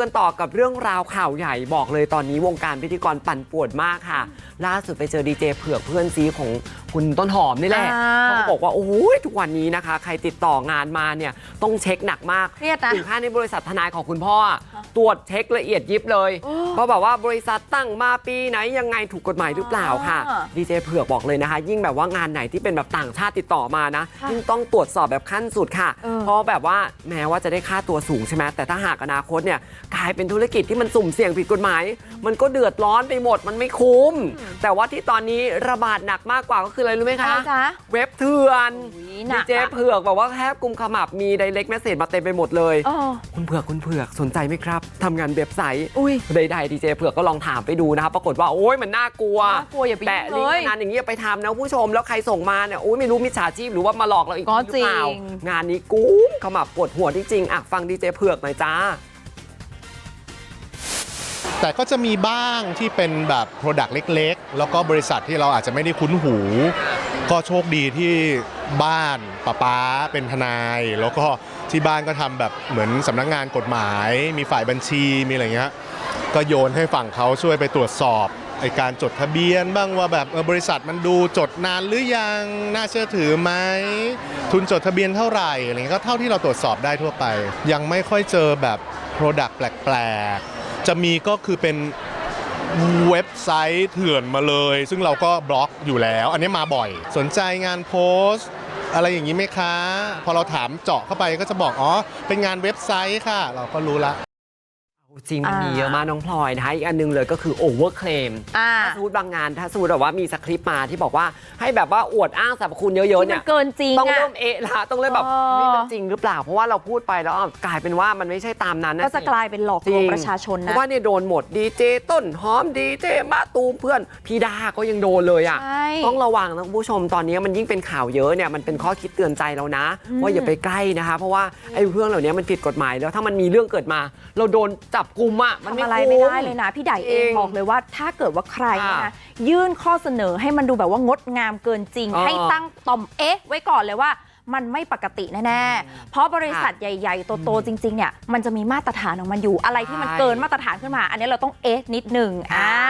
กันต่อกับเรื่องราวข่าวใหญ่บอกเลยตอนนี้วงการพิธีกรปั่นป่วนมากค่ะ ล่าสุดไปเจอดีเจเผือกเพื่อนซีของคุณต้นหอมนี่แหละอ่าเขาก็บอกว่าโอ้ยทุกวันนี้นะคะ ใครติดต่องานมาเนี่ยต้องเช็คหนักมากเครียดนะถึงขั้นในบริษัททนายของคุณพ่ออะตรวจเช็คละเอียดยิบเลยโอ้ก็แบบว่าบริษัทตั้งมาปีไหนยังไงถูกกฎหมายหรือเปล่าค่ะอ่าดีเจเผือกบอกเลยนะคะ ยิ่งแบบว่างานไหนที่เป็นแบบต่างชาติติดต่อมานะค่ะยิ่งต้องตรวจสอบแบบขั้นสุดค่ะเออเพราะแบบว่าแม้ว่าจะได้ค่าตัวสูงใช่ไหมแต่ถ้าหากอนาคตเนี่ยกลายเป็นธุรกิจที่มันสุ่มเสี่ยงผิดกฎหมาย มันก็เดือดร้อนไปหมดมันไม่คุ้ม แต่ว่าที่ตอนนี้ระบาดหนักมากกว่าก็คืออะไรรู้ไหมอะไรคะจ๊ะเว็บเถื่อนอุ๊ยหนัดีกเจอะเผือกบอกว่าแค่กุมขมับมีไดเรกแมสเซจมาเต็มไปหมดเลยเออคุณเผือกคุณเผือกสนใจไหมครับทำงานเว็บไซต์อุ้ยใดๆดีเจเผือกก็ลองถามไปดูนะคะปรากฏว่าโอ้ยมันน่ากลัวน่ากลัวอย่าไปแปะยุ่งลิงเลยก์งานอย่างนี้อย่าไปทำนะผู้ชมแล้วใครส่งมาเนี่ยโอ้ยไม่รู้มิจฉาชีพหรือว่ามาหลอกเราอีกก็หรือเปล่าจริงงานนี้กุ้มขมับปวดหัวจริงๆอะฟังดีเจเผือกหน่อยจ้าแต่ก็จะมีบ้างที่เป็นแบบ Product เล็ก ๆ แล้วก็บริษัทที่เราอาจจะไม่ได้คุ้นหู ก็โชคดีที่บ้านป้าป๊าเป็นทนาย แล้วก็ที่บ้านก็ทำแบบเหมือนสำนักงานกฎหมาย มีฝ่ายบัญชีมีอะไรเงี้ยก็โยนให้ฝั่งเขาช่วยไปตรวจสอบไอการจดทะเบียนบ้างว่าแบบบริษัทมันดูจดนานหรือยังน่าเชื่อถือไหมทุนจดทะเบียนเท่าไหร่อะไรเงี้ยก็เท่าที่เราตรวจสอบได้ทั่วไป ยังไม่ค่อยเจอแบบ Product แปลกๆจะมีก็คือเป็น เว็บไซต์เถื่อนมาเลย ซึ่งเราก็บล็อกอยู่แล้ว อันนี้มาบ่อย สนใจงานโพสต์อะไรอย่างนี้ไหมคะ พอเราถามเจาะเข้าไปก็จะบอก อ๋อ เป็นงานเว็บไซต์ค่ะ เราก็รู้ละ จริงมันอ่ามีมีเยอะมากน้องพลอยนะคะอีกอันหนึงเลยก็คือโอเวอร์เคลมอ่าถ้าสมมติบางงานถ้าสมมติแบบว่ามีสคริปต์มาที่บอกว่าให้แบบว่าอวดอ้างสรรพคุณเยอะๆที่เนี่มัยนเกินจริงต้องอะเริ่มเอะละต้องเริ่มแบบเออนี่มันจริงหรือเปล่าเพราะว่าเราพูดไปแล้วอะกลายเป็นว่ามันไม่ใช่ตามนั้นนะก็จะสิกลายเป็นหลอกจลวงงประชาชนเพนะราะว่าเนี่ยโดนหมดดีเจต้นหอมดีเจมะตูมเพื่อนพี่ดาก็ยังโดนเลยอะใช่ต้องระวังนะคุณผู้ชมตอนนี้มันยิ่งเป็นข่าวเยอะเนี่ยมันเป็นข้อคิดเตือนใจเรานะอืมว่าอย่าไปใกล้นะคะ เพราะว่าไอ้เรื่องเหล่านี้มันผิดกฎหมายแล้วถ้ามันมีเรื่องเกิดมา เราโดนจับกุมอะมันทำไม่อะไรคุ้ไม่ได้เลยนะพี่ไดเองจริงบอกเลยว่าถ้าเกิดว่าใครเนยค่ะนะยื่นข้อเสนอให้มันดูแบบว่างดงามเกินจริงอ๋อให้ตั้งต่อมเอ๊ะ ไว้ก่อนเลยว่ามันไม่ปกติแน่ๆ เพราะบริษัทใหญ่ ๆ โตๆจริง ๆ เนี่ย มันจะมีมาตรฐานของมันอยู่ อะไรที่มันใช่เกินมาตรฐานขึ้นมา อันนี้เราต้องเอ๊ะนิดหนึ่งอ่าค่ะ